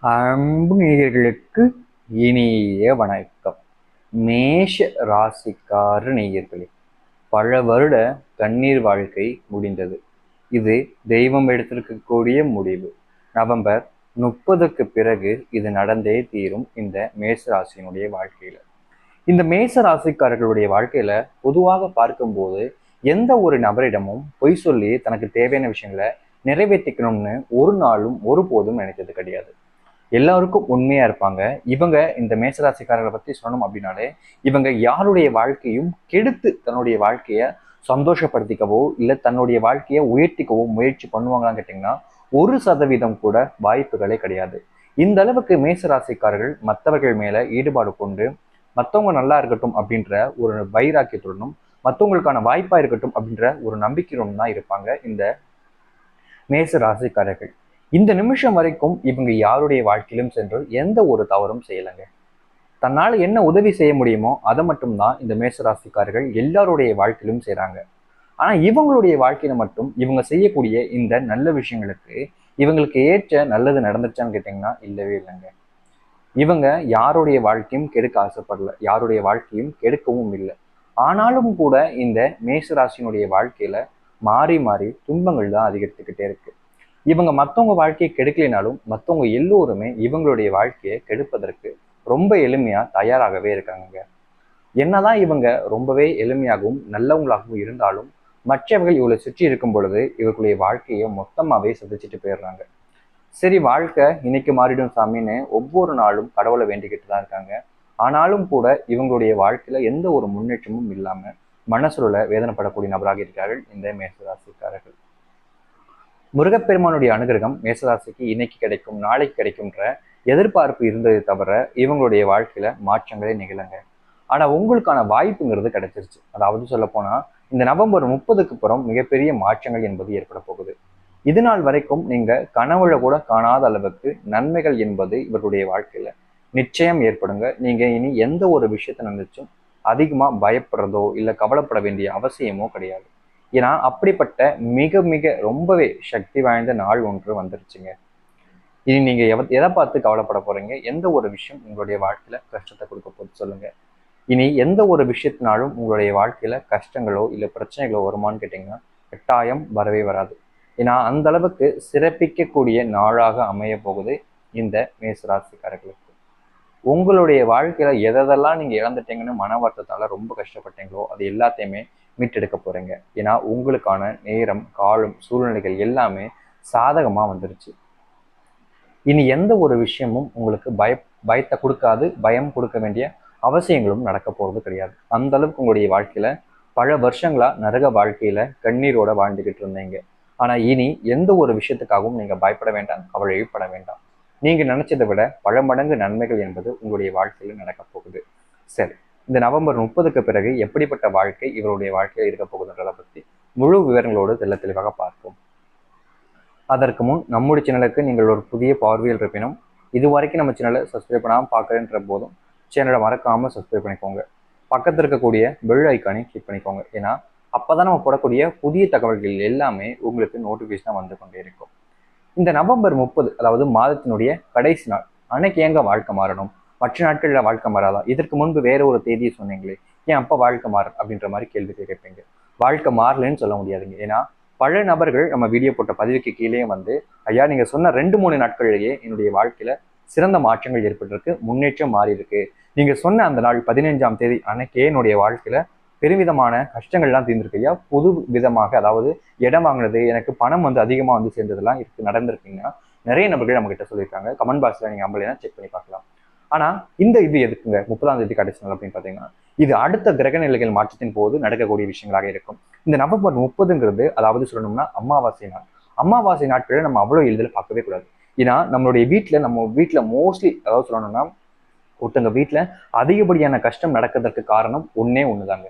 அன்பு நேயர்களுக்கு இனிய வணக்கம். மேஷ ராசிக்கார நேயர்களே பல வருட கண்ணீர் வாழ்க்கை முடிந்தது. இது தெய்வம் எடுத்திருக்கக்கூடிய முடிவு. நவம்பர் முப்பதுக்கு பிறகு இது நடந்தே தீரும் இந்த மேச ராசியினுடைய வாழ்க்கையில. இந்த மேச ராசிக்காரர்களுடைய வாழ்க்கையில பொதுவாக பார்க்கும்போது எந்த ஒரு நபரிடமும் பொய் சொல்லி தனக்கு தேவையான விஷயங்களை நிறைவேற்றிக்கணும்னு ஒரு நாளும் ஒருபோதும் நினைச்சது கிடையாது. எல்லாருக்கும் உண்மையா இருப்பாங்க. இவங்க இந்த மேசராசிக்காரர்களை பத்தி சொல்லணும் அப்படின்னாலே இவங்க யாருடைய வாழ்க்கையும் கெடுத்து தன்னுடைய வாழ்க்கைய சந்தோஷப்படுத்திக்கவோ இல்லை தன்னுடைய வாழ்க்கையை உயர்த்திக்கவோ முயற்சி பண்ணுவாங்களான்னு கேட்டிங்கன்னா ஒரு சதவீதம் கூட வாய்ப்புகளே கிடையாது. இந்த அளவுக்கு மேசராசிக்காரர்கள் மற்றவர்கள் மேல ஈடுபாடு கொண்டு மற்றவங்க நல்லா இருக்கட்டும் அப்படின்ற ஒரு வைராக்கியத்துடனும் மற்றவங்களுக்கான வாய்ப்பா இருக்கட்டும் அப்படின்ற ஒரு நம்பிக்கையுடன் தான் இருப்பாங்க இந்த மேச ராசிக்காரர்கள் இந்த நிமிஷம் வரைக்கும் இவங்க யாருடைய வாழ்க்கையிலும் சென்று எந்த ஒரு தவறும் செய்யலைங்க. தன்னால் என்ன உதவி செய்ய முடியுமோ அதை மட்டும்தான் இந்த மேசராசிக்காரர்கள் எல்லாருடைய வாழ்க்கையிலும் செய்கிறாங்க ஆனால் இவங்களுடைய வாழ்க்கையில மட்டும் இவங்க செய்யக்கூடிய இந்த நல்ல விஷயங்களுக்கு இவங்களுக்கு ஏற்ற நல்லது நடந்துச்சான்னு கேட்டிங்கன்னா இல்லவே இல்லைங்க. இவங்க யாருடைய வாழ்க்கையும் கெடுக்க ஆசைப்படல யாருடைய வாழ்க்கையும் கெடுக்கவும் இல்லை. ஆனாலும் கூட இந்த மேசராசினுடைய வாழ்க்கையில மாறி மாறி துன்பங்கள் தான் அதிகரித்துக்கிட்டே இருக்கு. இவங்க மற்றவங்க வாழ்க்கையை கெடுக்கலினாலும் மற்றவங்க எல்லோருமே இவங்களுடைய வாழ்க்கையை கெடுப்பதற்கு ரொம்ப எளிமையா தயாராகவே இருக்காங்க என்னதான் இவங்க ரொம்பவே எளிமையாகவும் நல்லவங்களாகவும் இருந்தாலும் மற்றவர்கள் இவளை சுற்றி இருக்கும் பொழுது இவர்களுடைய வாழ்க்கையை மொத்தமாவே சிதைச்சிட்டு போயிடுறாங்க. சரி வாழ்க்கை இன்னைக்கு மாறிடும் சாமின்னு ஒவ்வொரு நாளும் கடவுளை வேண்டிக்கிட்டு தான் இருக்காங்க. ஆனாலும் கூட இவங்களுடைய வாழ்க்கையில எந்த ஒரு முன்னேற்றமும் இல்லாம மனசுல வேதனைப்படக்கூடிய நபராக இருக்கிறார்கள் இந்த மேசராசிக்காரர்கள். முருகப்பெருமானுடைய அனுகிரகம் மேசராசிக்கு இன்னைக்கு கிடைக்கும் நாளைக்கு கிடைக்கும்ன்ற எதிர்பார்ப்பு இருந்ததை தவிர இவங்களுடைய வாழ்க்கையில மாற்றங்களே நிகழங்க. ஆனா உங்களுக்கான வாய்ப்புங்கிறது கிடைச்சிருச்சு. அதாவது சொல்ல போனா இந்த நவம்பர் முப்பதுக்கு புறம் மிகப்பெரிய மாற்றங்கள் என்பது ஏற்பட போகுது. இது நாள் வரைக்கும் நீங்க கனவுல கூட காணாத அளவுக்கு நன்மைகள் என்பது இவர்களுடைய வாழ்க்கையில நிச்சயம் ஏற்படுங்க. நீங்க இனி எந்த ஒரு விஷயத்தை நினைச்சும் அதிகமா பயப்படுறதோ இல்லை கவலைப்பட வேண்டிய அவசியமோ கிடையாது. ஏன்னா அப்படிப்பட்ட மிக மிக ரொம்பவே சக்தி வாய்ந்த நாள் ஒன்று வந்துருச்சுங்க. இனி நீங்க எவ எதை பார்த்து கவலைப்பட போறீங்க? எந்த ஒரு விஷயம் உங்களுடைய வாழ்க்கையில கஷ்டத்தை கொடுக்க போது சொல்லுங்க. இனி எந்த ஒரு விஷயத்தினாலும் உங்களுடைய வாழ்க்கையில கஷ்டங்களோ இல்லை பிரச்சனைகளோ வருமான்னு கேட்டிங்கன்னா கட்டாயம் வரவே வராது. ஏன்னா அந்த அளவுக்கு சிறப்பிக்கக்கூடிய நாளாக அமைய போகுது இந்த மேசராசிக்காரர்களுக்கு. உங்களுடைய வாழ்க்கையில எதெல்லாம் நீங்க இழந்துட்டீங்கன்னு மன வருத்தத்தால ரொம்ப கஷ்டப்பட்டீங்களோ அது எல்லாத்தையுமே மீட்டெடுக்க போறீங்க. ஏன்னா உங்களுக்கான நேரம் காலம் சூழ்நிலைகள் எல்லாமே சாதகமா வந்துருச்சு. இனி எந்த ஒரு விஷயமும் உங்களுக்கு பய பயத்தை கொடுக்காது பயம் கொடுக்க வேண்டிய அவசியங்களும் நடக்க போறது கிடையாது. அந்த அளவுக்கு உங்களுடைய வாழ்க்கையில பல வருஷங்களா நரக வாழ்க்கையில கண்ணீரோட வாழ்ந்துகிட்டு இருந்தீங்க. ஆனா இனி எந்த ஒரு விஷயத்துக்காகவும் நீங்க பயப்பட வேண்டாம் கவலைப்பட வேண்டாம். நீங்க நினைச்சதை விட பல மடங்கு நன்மைகள் என்பது உங்களுடைய வாழ்க்கையில நடக்க போகுது. சரி. இந்த நவம்பர் முப்பதுக்கு பிறகு எப்படிப்பட்ட வாழ்க்கை இவருடைய வாழ்க்கையில் இருக்க போகுதுன்றதை பத்தி முழு விவரங்களோடு தெல்ல தெளிவாக பார்ப்போம். அதற்கு முன் நம்முடைய சேனலுக்கு நீங்கள் ஒரு புதிய பார்வையில் இருப்பினும் இது வரைக்கும் நம்ம சேனலை சப்ஸ்கிரைப் பண்ணாமல் பார்க்குறேன்ற போதும் சேனலை மறக்காமல் சப்ஸ்கிரைப் பண்ணிக்கோங்க. பக்கத்தில் இருக்கக்கூடிய பெல் ஐக்கானை கிளிக் பண்ணிக்கோங்க. ஏன்னா அப்பதான் நம்ம போடக்கூடிய புதிய தகவல்கள் எல்லாமே உங்களுக்கு நோட்டிஃபிகேஷனாக வந்து கொண்டே இருக்கும். இந்த நவம்பர் முப்பது அதாவது மாதத்தினுடைய கடைசி நாள் அன்னைக்கு எங்க வாழ்க்கை மாறணும்? மற்ற நாட்களில் வாழ்க்கை மாறாதா? இதற்கு முன்பு வேற ஒரு தேதியை சொன்னீங்களே ஏன் அப்போ வாழ்க்கை மாறும் அப்படின்ற மாதிரி கேள்வி கேட்பீங்க. வாழ்க்கை மாறலன்னு சொல்ல முடியாதுங்க. ஏன்னா பல நபர்கள் நம்ம வீடியோ போட்ட பதிவுக்கு கீழே வந்து ஐயா நீங்க சொன்ன ரெண்டு மூணு நாட்கள்லேயே என்னுடைய வாழ்க்கையில சிறந்த மாற்றங்கள் ஏற்பட்டிருக்கு முன்னேற்றம் மாறி இருக்கு நீங்க சொன்ன அந்த நாள் பதினைஞ்சாம் தேதி அன்னைக்கே என்னுடைய வாழ்க்கையில பெருவிதமான கஷ்டங்கள்லாம் தீர்ந்திருக்கு. ஐயா புது விதமாக அதாவது இடம் வாங்கினது எனக்கு பணம் வந்து அதிகமாக வந்து சேர்ந்ததெல்லாம் இருக்கு நடந்திருக்குங்கன்னா நிறைய நபர்கள் நம்மகிட்ட சொல்லியிருக்காங்க. கமெண்ட் பாக்ஸில் நீங்கள் அம்பளைனா செக் பண்ணி பார்க்கலாம். ஆனா இந்த இது எதுக்குங்க? முப்பதாம் தேதி கடைசி நாள் அப்படின்னு பாத்தீங்கன்னா இது அடுத்த கிரக நிலைகள் மாற்றத்தின் போது நடக்கக்கூடிய விஷயங்களாக இருக்கும். இந்த நவம்பர் முப்பதுங்கிறது அதாவது சொல்லணும்னா அமாவாசை நாள். அமாவாசை நாட்களை நம்ம அவ்வளவு எளிதில் பார்க்கவே கூடாது. ஏன்னா நம்மளுடைய வீட்டில் நம்ம வீட்டில் மோஸ்ட்லி அதாவது சொல்லணும்னா ஒருத்தங்க வீட்டில் அதிகப்படியான கஷ்டம் நடக்கிறதுக்கு காரணம் ஒன்னே ஒண்ணுதாங்க.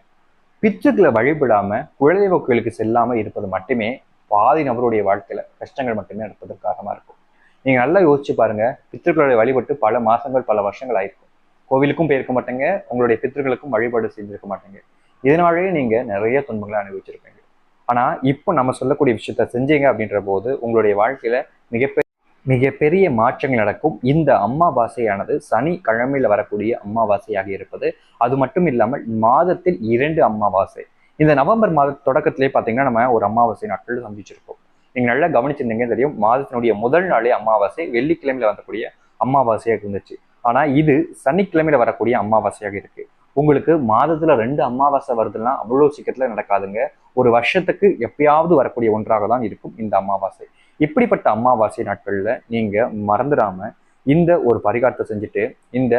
பிச்சுக்களை வழிபடாம குலதெய்வ கோயிலுக்கு செல்லாம இருப்பது மட்டுமே பாதி நபருடைய வாழ்க்கையில கஷ்டங்கள் மட்டுமே நடப்பதற்கு காரணமா இருக்கும். நீங்கள் நல்லா யோசிச்சு பாருங்கள் பித்திருக்களை வழிபட்டு பல மாதங்கள் பல வருஷங்கள் ஆயிருக்கும் கோவிலுக்கும் போயிருக்க மாட்டேங்க. உங்களுடைய பித்திருக்களுக்கும் வழிபாடு செஞ்சிருக்க மாட்டேங்க. இதனாலேயே நீங்கள் நிறைய துன்பங்களை அனுபவிச்சிருப்பீங்க. ஆனால் இப்போ நம்ம சொல்லக்கூடிய விஷயத்த செஞ்சீங்க அப்படின்ற போது உங்களுடைய வாழ்க்கையில் மிகப்பெரிய மிகப்பெரிய மாற்றங்கள் நடக்கும். இந்த அம்மாவாசையானது சனி கிழமையில் வரக்கூடிய அமாவாசையாக இருப்பது. அது மட்டும் இல்லாமல் மாதத்தில் இரண்டு அமாவாசை. இந்த நவம்பர் மாத தொடக்கத்திலே பார்த்தீங்கன்னா நம்ம ஒரு அமாவாசை நாட்கள் சந்திச்சிருப்போம். நீங்கள் நல்லா கவனிச்சிருந்தீங்கன்னு தெரியும் மாதத்தினுடைய முதல் நாளே அமாவாசை வெள்ளிக்கிழமையில வரக்கூடிய அமாவாசையாக இருந்துச்சு. ஆனால் இது சனிக்கிழமையில வரக்கூடிய அமாவாசையாக இருக்கு. உங்களுக்கு மாதத்துல ரெண்டு அமாவாசை வருதுன்னா அவ்வளோ சீக்கிரத்துல நடக்காதுங்க. ஒரு வருஷத்துக்கு எப்பயாவது வரக்கூடிய ஒன்றாக தான் இருக்கும் இந்த அமாவாசை. இப்படிப்பட்ட அமாவாசை நாட்களில் நீங்கள் மறந்துடாம இந்த ஒரு பரிகாரத்தை செஞ்சுட்டு இந்த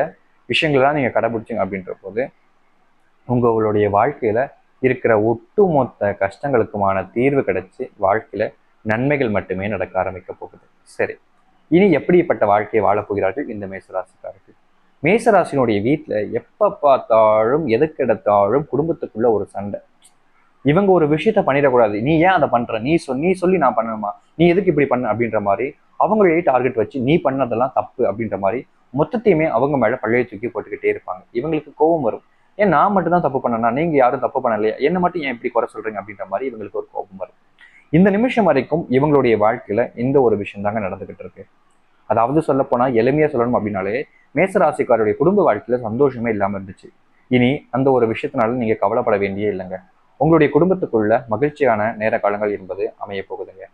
விஷயங்கள்லாம் நீங்கள் கடைபிடிச்சிங்க அப்படின்ற போது உங்களுடைய வாழ்க்கையில் இருக்கிற ஒட்டுமொத்த கஷ்டங்களுக்குமான தீர்வு கிடைச்சி வாழ்க்கையில் நன்மைகள் மட்டுமே நடக்க ஆரம்பிக்க போகுது. சரி. இனி எப்படிப்பட்ட வாழ்க்கையை வாழப்போகிறார்கள் இந்த மேசராசிக்காரர்கள்? மேசராசினுடைய வீட்டில் எப்போ பார்த்தாலும் எதுக்கெடுத்தாலும் குடும்பத்துக்குள்ள ஒரு சண்டை. இவங்க ஒரு விஷயத்த பண்ணிடக்கூடாது. நீ ஏன் அதை பண்ற? நீ சொல் நீ சொல்லி நான் பண்ணணுமா? நீ எதுக்கு இப்படி பண்ண? அப்படின்ற மாதிரி அவங்களையே டார்கெட் வச்சு நீ பண்ணதெல்லாம் தப்பு அப்படின்ற மாதிரி மொத்தத்தையுமே அவங்க மேல பழைய தூக்கி போட்டுக்கிட்டே இருப்பாங்க. இவங்களுக்கு கோபம் வரும். ஏன் நான் மட்டும் தான் தப்பு பண்ணனா? நீங்க யாரும் தப்பு பண்ணலையா? என்ன மட்டும் ஏன் இப்படி குறை சொல்றீங்க? அப்படின்ற மாதிரி இவங்களுக்கு ஒரு கோபம் வரும். இந்த நிமிஷம் வரைக்கும் இவங்களுடைய வாழ்க்கையில இந்த ஒரு விஷயம் தாங்க நடந்துகிட்டு இருக்கு. அதாவது சொல்ல போனா எளிமையா சொல்லணும் அப்படின்னாலே மேசராசிக்காருடைய குடும்ப வாழ்க்கையில சந்தோஷமே இல்லாம இருந்துச்சு. இனி அந்த ஒரு விஷயத்தினால நீங்க கவலைப்பட வேண்டியே இல்லைங்க. உங்களுடைய குடும்பத்துக்குள்ள மகிழ்ச்சியான நேர காலங்கள் என்பது அமைய போகுதுங்க.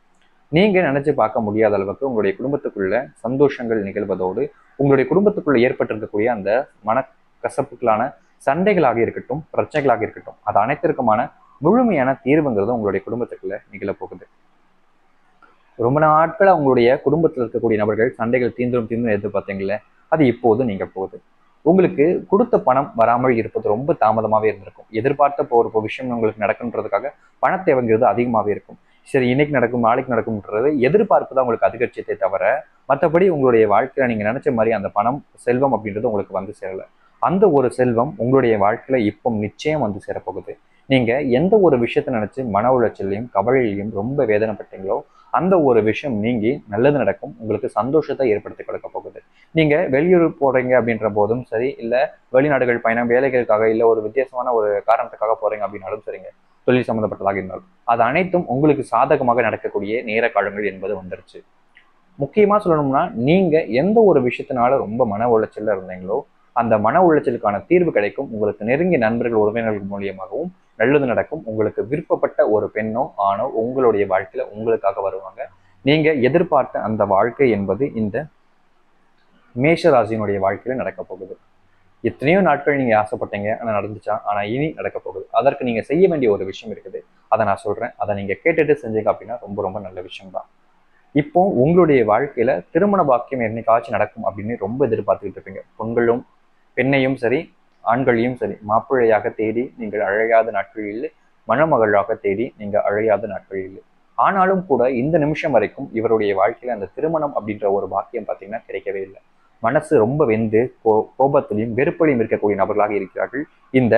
நீங்க நினைச்சு பார்க்க முடியாத அளவுக்கு உங்களுடைய குடும்பத்துக்குள்ள சந்தோஷங்கள் நிகழ்வதோடு உங்களுடைய குடும்பத்துக்குள்ள ஏற்பட்டிருக்கக்கூடிய அந்த மனக்கசப்புகளான சண்டைகளாக இருக்கட்டும் பிரச்சனைகளாக இருக்கட்டும் அது அனைத்திற்குமான முழுமையான தீர்வுங்கிறது உங்களுடைய குடும்பத்துக்குள்ள நிகழப்போகுது ரொம்ப நாட்கள் அவங்களுடைய குடும்பத்தில் இருக்கக்கூடிய நபர்கள் சண்டைகள் தீந்துரும் தீந்தும் எதிர்பார்த்தீங்களே அது இப்போது நீங்க போகுது. உங்களுக்கு கொடுத்த பணம் வராமல் இருப்பது ரொம்ப தாமதமாகவே இருந்திருக்கும். எதிர்பார்த்த போகிற ஒரு விஷயம் உங்களுக்கு நடக்குன்றதுக்காக பண தேவைங்கிறது அதிகமாகவே இருக்கும். சரி இன்னைக்கு நடக்கும் நாளைக்கு நடக்கும்ன்றது எதிர்பார்ப்பு தான் உங்களுக்கு அதிகரிச்சதே தவிர மற்றபடி உங்களுடைய வாழ்க்கையில நீங்க நினைச்ச மாதிரி அந்த பணம் செல்வம் அப்படின்றது உங்களுக்கு வந்து சேரல. அந்த ஒரு செல்வம் உங்களுடைய வாழ்க்கையில இப்போ நிச்சயம் வந்து சேரப்போகுது. நீங்கள் எந்த ஒரு விஷயத்தை நினச்சி மன உளைச்சலையும் கவலையிலையும் ரொம்ப வேதனைப்பட்டீங்களோ அந்த ஒரு விஷயம் நீங்கி நல்லது நடக்கும். உங்களுக்கு சந்தோஷத்தை ஏற்படுத்தி கொடுக்க போகுது. நீங்கள் வெளியூர் போகிறீங்க அப்படின்ற போதும் சரி இல்லை வெளிநாடுகள் பயணம் வேலைகளுக்காக இல்லை ஒரு வித்தியாசமான ஒரு காரணத்துக்காக போகிறீங்க அப்படின்னாலும் சரிங்க. தொழில் சம்மந்தப்பட்டதாக இருந்தாலும். அது அனைத்தும் உங்களுக்கு சாதகமாக நடக்கக்கூடிய நேர காலங்கள் என்பது வந்துருச்சு. முக்கியமாக சொல்லணும்னா நீங்கள் எந்த ஒரு விஷயத்தினால ரொம்ப மன உளைச்சலில் இருந்தீங்களோ அந்த மன உளைச்சலுக்கான தீர்வு கிடைக்கும். உங்களுக்கு நெருங்கிய நண்பர்கள் உறவினர்கள் மூலியமாகவும் நல்லது நடக்கும். உங்களுக்கு விருப்பப்பட்ட ஒரு பெண்ணோ ஆணோ உங்களுடைய வாழ்க்கையில உங்களுக்காக வருவாங்க. நீங்க எதிர்பார்த்த அந்த வாழ்க்கை என்பது இந்த மேஷராசியினுடைய வாழ்க்கையில நடக்க போகுது. எத்தனையோ நாட்கள் நீங்க ஆசைப்பட்டீங்க ஆனா நடந்துச்சா? ஆனா இனி நடக்க போகுது. அதற்கு நீங்க செய்ய வேண்டிய ஒரு விஷயம் இருக்குது. அதை நான் சொல்றேன். அதை நீங்க கேட்டுட்டு செஞ்சீங்க அப்படின்னா ரொம்ப ரொம்ப நல்ல விஷயம் தான் இப்போ உங்களுடைய வாழ்க்கையில திருமண பாக்கியம் என்னைக்காச்சும் நடக்கும் அப்படின்னு ரொம்ப எதிர்பார்த்துக்கிட்டு இருப்பீங்க. பொங்கலும் பெண்ணையும் சரி ஆண்களையும் சரி மாப்பிள்ளையாக தேடி நீங்கள் அழையாத நாட்கள் இல்லை மணமகளாக தேடி நீங்கள் அழையாத நாட்கள் இல்லை. ஆனாலும் கூட இந்த நிமிஷம் வரைக்கும் இவருடைய வாழ்க்கையில் அந்த திருமணம் அப்படின்ற ஒரு பாக்கியம் பார்த்தீங்கன்னா கிடைக்கவே இல்லை. மனசு ரொம்ப வெந்து கோ கோபத்திலையும் வெறுப்பலையும் இருக்கக்கூடிய நபர்களாக இருக்கிறார்கள் இந்த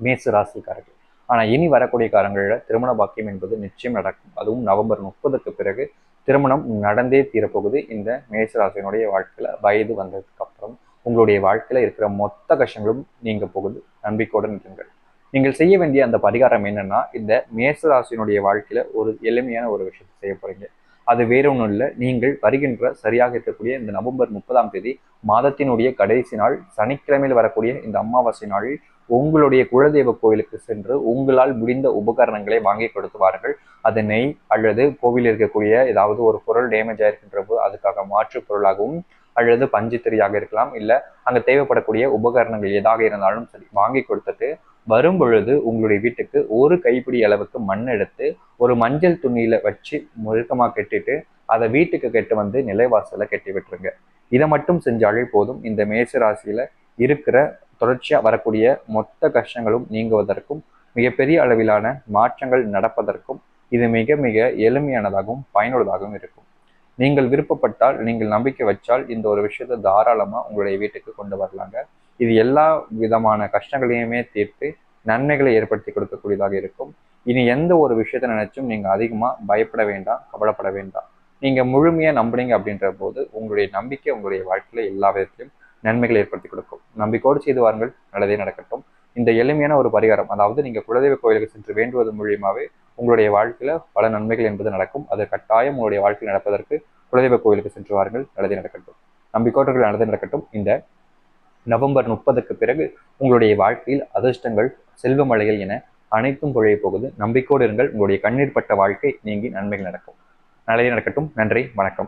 மேசு ராசிக்காரர்கள். ஆனால் இனி வரக்கூடிய காலங்களில் திருமண பாக்கியம் என்பது நிச்சயம் நடக்கும். அதுவும் நவம்பர் முப்பதுக்கு பிறகு திருமணம் நடந்தே தீரப்போகுது இந்த மேசராசினுடைய வாழ்க்கையில் வயது வந்ததுக்கு அப்புறம். உங்களுடைய வாழ்க்கையில் இருக்கிற மொத்த கஷ்டங்களும் நீங்க போகுது. நம்பிக்கையோடு நிற்குங்கள் நீங்கள் செய்ய வேண்டிய அந்த பரிகாரம் என்னன்னா இந்த மேசராசினுடைய வாழ்க்கையில ஒரு எளிமையான ஒரு விஷயத்தை செய்ய போறீங்க. அது வேற ஒன்றும் இல்லை. நீங்கள் வருகின்ற சரியாக இருக்கக்கூடிய இந்த நவம்பர் முப்பதாம் தேதி மாதத்தினுடைய கடைசி நாள் சனிக்கிழமையில் வரக்கூடிய இந்த அமாவாசை நாளில் உங்களுடைய குலதெய்வ கோயிலுக்கு சென்று உங்களால் முடிந்த உபகரணங்களை வாங்கி கொடுத்து வாருங்கள் அது நெய் அல்லது கோவிலில் இருக்கக்கூடிய ஏதாவது ஒரு பொருள் டேமேஜ் ஆயிருக்கின்ற போது அதுக்காக மாற்று பொருளாகவும் அல்லது பஞ்சுத்திரியாக இருக்கலாம் இல்லை அங்கே தேவைப்படக்கூடிய உபகரணங்கள் எதாக இருந்தாலும் சரி வாங்கி கொடுத்துட்டு வரும் பொழுது உங்களுடைய வீட்டுக்கு ஒரு கைப்பிடி அளவுக்கு மண் எடுத்து ஒரு மஞ்சள் துணியில வச்சு முழுக்கமாக கெட்டிட்டு அதை வீட்டுக்கு கெட்டு வந்து நிலைவாசல கட்டி விட்டுருங்க. இதை மட்டும் செஞ்சாலே போதும். இந்த மேச ராசியில இருக்கிற தொடர்ச்சியாக வரக்கூடிய மொத்த கஷ்டங்களும் நீங்குவதற்கும் மிகப்பெரிய அளவிலான மாற்றங்கள் நடப்பதற்கும் இது மிக மிக எளிமையானதாகவும் பயனுள்ளதாகவும் இருக்கும். நீங்கள் விருப்பப்பட்டால் நீங்கள் நம்பிக்கை வச்சால் இந்த ஒரு விஷயத்தை தாராளமாக உங்களுடைய வீட்டுக்கு கொண்டு வரலாங்க. இது எல்லா விதமான கஷ்டங்களையுமே தீர்த்து நன்மைகளை ஏற்படுத்தி கொடுக்கக்கூடியதாக இருக்கும். இனி எந்த ஒரு விஷயத்த நினைச்சும் நீங்கள் அதிகமாக பயப்பட வேண்டாம் கவலைப்பட வேண்டாம். நீங்கள் முழுமையாக நம்புறீங்க அப்படின்ற போது உங்களுடைய நம்பிக்கை உங்களுடைய வாழ்க்கையில் எல்லா விதத்திலும் நன்மைகளை ஏற்படுத்தி கொடுக்கும். நம்பிக்கையோடு செய்து வாருங்கள். நல்லதே நடக்கட்டும். இந்த எளிமையான ஒரு பரிகாரம் அதாவது நீங்கள் குலதெய்வ கோயிலுக்கு சென்று வேண்டுவது மூலியமாகவே உங்களுடைய வாழ்க்கையில பல நன்மைகள் என்பது நடக்கும். அது கட்டாயம் உங்களுடைய வாழ்க்கையில் நடப்பதற்கு குலதெய்வ கோயிலுக்கு சென்று வாருங்கள். நல்லதே நடக்கட்டும். நம்பிக்கோட்டர்கள் நல்லதே நடக்கட்டும். இந்த நவம்பர் முப்பதுக்கு பிறகு உங்களுடைய வாழ்க்கையில் அதிர்ஷ்டங்கள் செல்வ மலைகள் என அனைத்தும் பொழிய போகுது. நம்பிக்கோடு இருங்கள். உங்களுடைய கண்ணீர் பட்ட வாழ்க்கை நீங்கி நன்மைகள் நடக்கும். நல்லதே நடக்கட்டும். நன்றி. வணக்கம்.